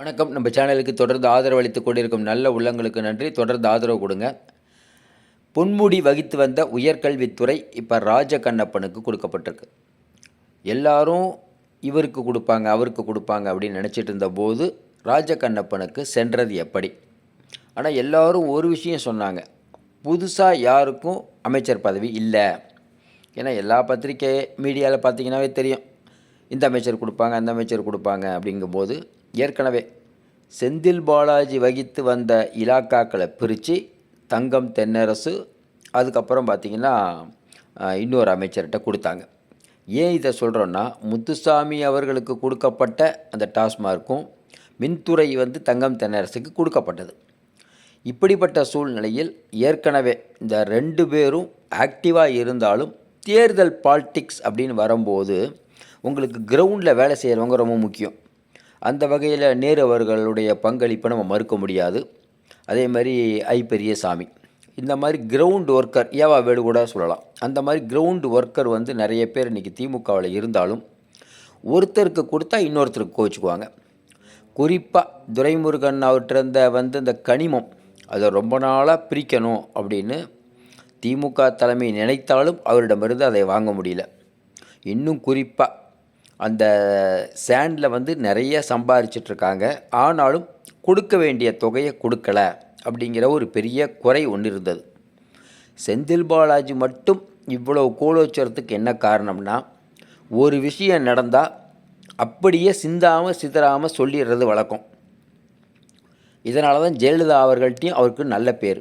வணக்கம். நம்ம சேனலுக்கு தொடர்ந்து ஆதரவு அளித்து கொண்டிருக்கும் நல்ல உள்ளங்களுக்கு நன்றி. தொடர்ந்து ஆதரவு கொடுங்க. பொன்முடி வகித்து வந்த உயர்கல்வித்துறை இப்போ ராஜ கண்ணப்பனுக்கு கொடுக்கப்பட்டிருக்கு. எல்லாரும் இவருக்கு கொடுப்பாங்க அவருக்கு கொடுப்பாங்க அப்படின்னு நினச்சிட்டு இருந்தபோது ராஜ கண்ணப்பனுக்கு சென்றது எப்படி? ஆனால் எல்லோரும் ஒரு விஷயம் சொன்னாங்க. புதுசாக யாருக்கும் அமைச்சர் பதவி இல்லை. ஏன்னா எல்லா பத்திரிக்கை மீடியாவில் பார்த்தீங்கன்னாவே தெரியும். இந்த அமைச்சர் கொடுப்பாங்க அந்த அமைச்சர் கொடுப்பாங்க அப்படிங்கும்போது ஏற்கனவே செந்தில் பாலாஜி வகித்து வந்த இலாக்காக்களை பிரித்து தங்கம் தென்னரசு அதுக்கப்புறம் பார்த்திங்கன்னா இன்னொரு அமைச்சர்கிட்ட கொடுத்தாங்க. ஏன் இதை சொல்கிறோன்னா முத்துசாமி அவர்களுக்கு கொடுக்கப்பட்ட அந்த டாஸ்மார்க்கும் மின்துறை வந்து தங்கம் தென்னரசுக்கு கொடுக்கப்பட்டது. இப்படிப்பட்ட சூழ்நிலையில் ஏற்கனவே இந்த ரெண்டு பேரும் ஆக்டிவாக இருந்தாலும் தேர்தல் பாலிட்டிக்ஸ் அப்படின்னு வரும்போது உங்களுக்கு கிரவுண்டில் வேலை செய்கிறவங்க ரொம்ப முக்கியம். அந்த வகையில் நேரு அவர்களுடைய பங்களிப்பை நம்ம மறுக்க முடியாது. அதே மாதிரி ஐ பெரியசாமி. இந்த மாதிரி கிரவுண்ட் ஒர்க்கர் ஏவா வேடு கூட சொல்லலாம். அந்த மாதிரி கிரவுண்ட் ஒர்க்கர் வந்து நிறைய பேர் இன்றைக்கி திமுகவில் இருந்தாலும் ஒருத்தருக்கு கொடுத்தா இன்னொருத்தருக்கு கோச்சிக்குவாங்க. குறிப்பாக துரைமுருகன் அவர்கிட்ட வந்து இந்த கனிமம் அதை ரொம்ப நாளாக பிரிக்கணும் அப்படின்னு திமுக தலைமை நினைத்தாலும் அவரிடமிருந்து அதை வாங்க முடியல. இன்னும் குறிப்பாக அந்த சேண்டில் வந்து நிறைய சம்பாரிச்சிட்ருக்காங்க. ஆனாலும் கொடுக்க வேண்டிய தொகையை கொடுக்கல அப்படிங்கிற ஒரு பெரிய குறை ஒன்று இருந்தது. செந்தில் பாலாஜி மட்டும் இவ்வளோ கோலோச்சரத்துக்கு என்ன காரணம்னா ஒரு விஷயம் நடந்தால் அப்படியே சிந்தாமல் சிதறாமல் சொல்லிடுறது வழக்கம். இதனால தான் ஜெயலலிதா அவர்கள்ட்டையும் அவருக்கு நல்ல பேர்.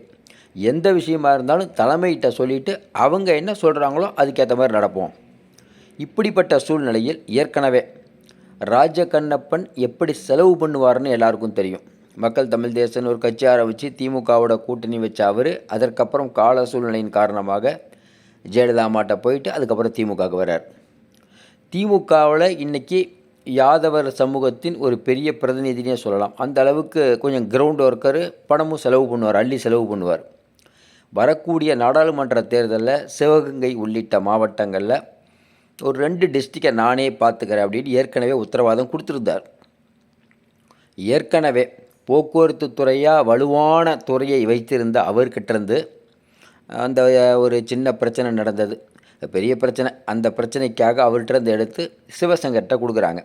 எந்த விஷயமா இருந்தாலும் தலைமையிட்ட சொல்லிவிட்டு அவங்க என்ன சொல்கிறாங்களோ அதுக்கேற்ற மாதிரி நடப்போம். இப்படிப்பட்ட சூழ்நிலையில் ஏற்கனவே ராஜ கண்ணப்பன் எப்படி செலவு பண்ணுவார்னு எல்லாருக்கும் தெரியும். மக்கள் தமிழ் தேசன் ஒரு கட்சி ஆரம்பித்து திமுகவோட கூட்டணி வச்ச அவர் அதற்கப்புறம் கால சூழ்நிலையின் காரணமாக ஜெயலலிதா அம்மாட்ட போயிட்டு அதுக்கப்புறம் திமுகவுக்கு வர்றார். திமுகவில் இன்றைக்கி யாதவர் சமூகத்தின் ஒரு பெரிய பிரதிநிதினே சொல்லலாம். அந்த அளவுக்கு கொஞ்சம் கிரவுண்ட் ஒர்க்கர் பணமும் செலவு பண்ணுவார் அள்ளி செலவு பண்ணுவார். வரக்கூடிய நாடாளுமன்ற தேர்தலில் சிவகங்கை உள்ளிட்ட மாவட்டங்களில் ஒரு ரெண்டு டிஸ்ட்ரிக்டை நானே பார்த்துக்கிறேன் அப்படின்னு ஏற்கனவே உத்தரவாதம் கொடுத்துருந்தார். ஏற்கனவே போக்குவரத்து துறையாக வலுவான துறையை வைத்திருந்த அவர்கிட்டருந்து அந்த ஒரு சின்ன பிரச்சனை நடந்தது. பெரிய பிரச்சனை. அந்த பிரச்சனைக்காக அவர்கிட்டருந்து எடுத்து சிவசங்கர்கிட்ட கொடுக்குறாங்க.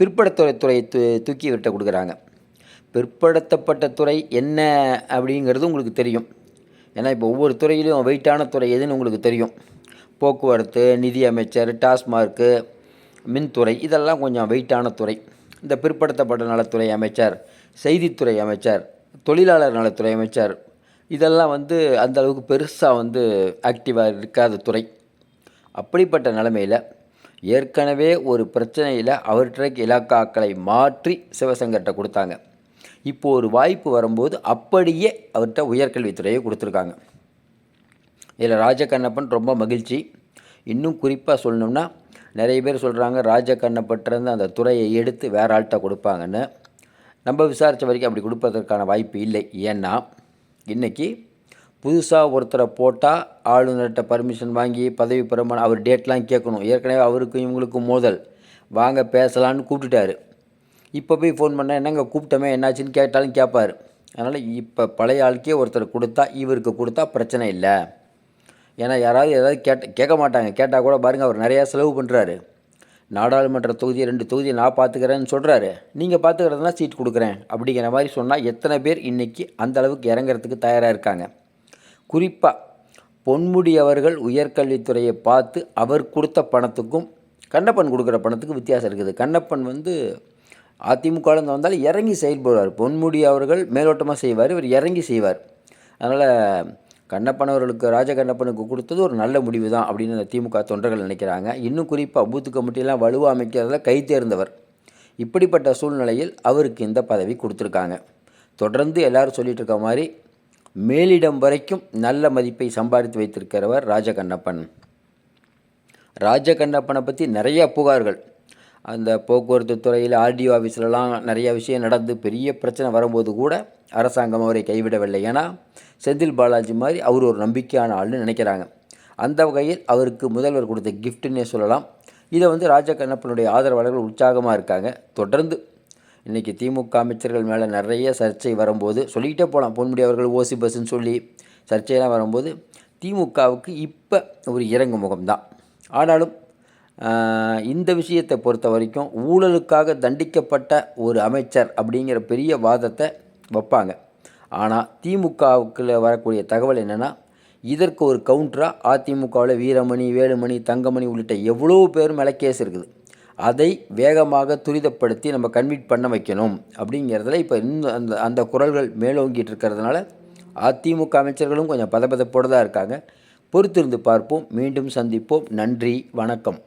பிற்படுத்துறை துறையை து தூக்கி விட்ட கொடுக்குறாங்க. பிற்படுத்தப்பட்ட துறை என்ன அப்படிங்கிறது உங்களுக்கு தெரியும். ஏன்னா இப்போ ஒவ்வொரு துறையிலும் வெயிட்டான துறை எதுன்னு உங்களுக்கு தெரியும். போக்குவரத்து நிதி அமைச்சர் டாஸ்மார்க்கு மின்துறை இதெல்லாம் கொஞ்சம் வெயிட்டான துறை. இந்த பிற்படுத்தப்பட்ட நலத்துறை அமைச்சர் செய்தித்துறை அமைச்சர் தொழிலாளர் நலத்துறை அமைச்சர் இதெல்லாம் வந்து அந்த அளவுக்கு பெருசாக வந்து ஆக்டிவாக இருக்காத துறை. அப்படிப்பட்ட நிலமையில் ஏற்கனவே ஒரு பிரச்சனையில் அவர்கிட்ட இலாக்காக்களை மாற்றி சிவசங்கர்கிட்ட கொடுத்தாங்க. இப்போ ஒரு வாய்ப்பு வரும்போது அப்படியே அவர்கிட்ட உயர்கல்வித்துறையை கொடுத்துருக்காங்க. இதில் ராஜகண்ணப்பன் ரொம்ப மகிழ்ச்சி. இன்னும் குறிப்பாக சொல்லணும்னா நிறைய பேர் சொல்கிறாங்க ராஜகண்ணப்பட்டிருந்து அந்த துறையை எடுத்து வேற ஆள்கிட்ட கொடுப்பாங்கன்னு. நம்ம விசாரித்த வரைக்கும் அப்படி கொடுப்பதற்கான வாய்ப்பு இல்லை. ஏன்னா இன்றைக்கி புதுசாக ஒருத்தரை போட்டால் ஆளுநர்கிட்ட பர்மிஷன் வாங்கி பதவி பிரமாணம் அவர் டேட்லாம் கேட்கணும். ஏற்கனவே அவருக்கும் இவங்களுக்கும் மோதல். வாங்க பேசலான்னு கூப்பிட்டுட்டாரு. இப்போ போய் ஃபோன் பண்ணால் என்னங்க கூப்பிட்டோமே என்னாச்சுன்னு கேட்டாலும் கேட்பார். அதனால் இப்போ பழைய ஆளுக்கே ஒருத்தர் கொடுத்தா இவருக்கு கொடுத்தா பிரச்சனை இல்லை. ஏன்னா யாராவது ஏதாவது கேட்ட கேட்க மாட்டாங்க. கேட்டால் கூட பாருங்கள் அவர் நிறையா செலவு பண்ணுறாரு நாடாளுமன்ற தொகுதி ரெண்டு தொகுதி நான் பார்த்துக்கிறேன்னு சொல்கிறாரு நீங்கள் பார்த்துக்கிறதுனா சீட் கொடுக்குறேன் அப்படிங்கிற மாதிரி சொன்னால் எத்தனை பேர் இன்றைக்கி அந்த அளவுக்கு இறங்குறதுக்கு தயாராக இருக்காங்க. குறிப்பாக பொன்முடி அவர்கள் உயர்கல்வித்துறையை பார்த்து அவர் கொடுத்த பணத்துக்கும் கண்ணப்பன் கொடுக்குற பணத்துக்கும் வித்தியாசம் இருக்குது. கண்ணப்பன் வந்து அதிமுகலேருந்து வந்தாலும் இறங்கி செயல்படுவார். பொன்முடி அவர்கள் மேலோட்டமாக செய்வார் இவர் இறங்கி செய்வார். அதனால் கண்ணப்பன் அவர்களுக்கு ராஜகண்ணப்பனுக்கு கொடுத்தது ஒரு நல்ல முடிவு தான் அப்படின்னு அந்த திமுக தொண்டர்கள் நினைக்கிறாங்க. இன்னும் குறிப்பாக பூத்து கமிட்டியெல்லாம் வலுவாக அமைக்கிறதுல கை தேர்ந்தவர். இப்படிப்பட்ட சூழ்நிலையில் அவருக்கு இந்த பதவி கொடுத்துருக்காங்க. தொடர்ந்து எல்லாரும் சொல்லிட்டு இருக்க மாதிரி மேலிடம் வரைக்கும் நல்ல மதிப்பை சம்பாதித்து வைத்திருக்கிறவர் ராஜகண்ணப்பன். ராஜகண்ணப்பனை பற்றி நிறைய புகார்கள். அந்த போக்குவரத்து துறையில் ஆர்டிஓ ஆஃபீஸ்லலாம் நிறைய விஷயம் நடந்து பெரிய பிரச்சனை வரும்போது கூட அரசாங்கம் அவரை கைவிடவில்லை. ஏன்னா செந்தில் பாலாஜி மாதிரி அவர் ஒரு நம்பிக்கையான ஆள்னு நினைக்கிறாங்க. அந்த வகையில் அவருக்கு முதல்வர் கொடுத்த கிஃப்ட்டுன்னே சொல்லலாம். இதை வந்து ராஜா கண்ணப்பனுடைய ஆதரவாளர்கள் உற்சாகமாக இருக்காங்க. தொடர்ந்து இன்றைக்கி திமுக அமைச்சர்கள் மேலே நிறைய சர்ச்சை வரும்போது சொல்லிக்கிட்டே போகலாம் பொன்முடி அவர்கள் ஓசி பஸ்ஸுன்னு சொல்லி சர்ச்சையெல்லாம் வரும்போது திமுகவுக்கு இப்போ ஒரு இறங்கு முகம்தான். ஆனாலும் இந்த விஷயத்தை பொறுத்த வரைக்கும் ஊழலுக்காக தண்டிக்கப்பட்ட ஒரு அமைச்சர் அப்படிங்கிற பெரிய வாதத்தை வைப்பாங்க. ஆனால் திமுகவுக்குள்ள வரக்கூடிய தகவல் என்னென்னா இதற்கு ஒரு கவுண்டராக அதிமுகவில் வீரமணி வேலுமணி தங்கமணி உள்ளிட்ட எவ்வளோ பேர் மேலே கேஸ் இருக்குது. அதை வேகமாக துரிதப்படுத்தி நம்ம கன்விட் பண்ண வைக்கணும் அப்படிங்கிறதுல இப்போ இன்னும் அந்த அந்த குரல்கள் மேலோங்கிட்டு இருக்கிறதுனால அதிமுக அமைச்சர்களும் கொஞ்சம் பதபதப்போடு தான் இருக்காங்க. பொறுத்திருந்து பார்ப்போம். மீண்டும் சந்திப்போம். நன்றி. வணக்கம்.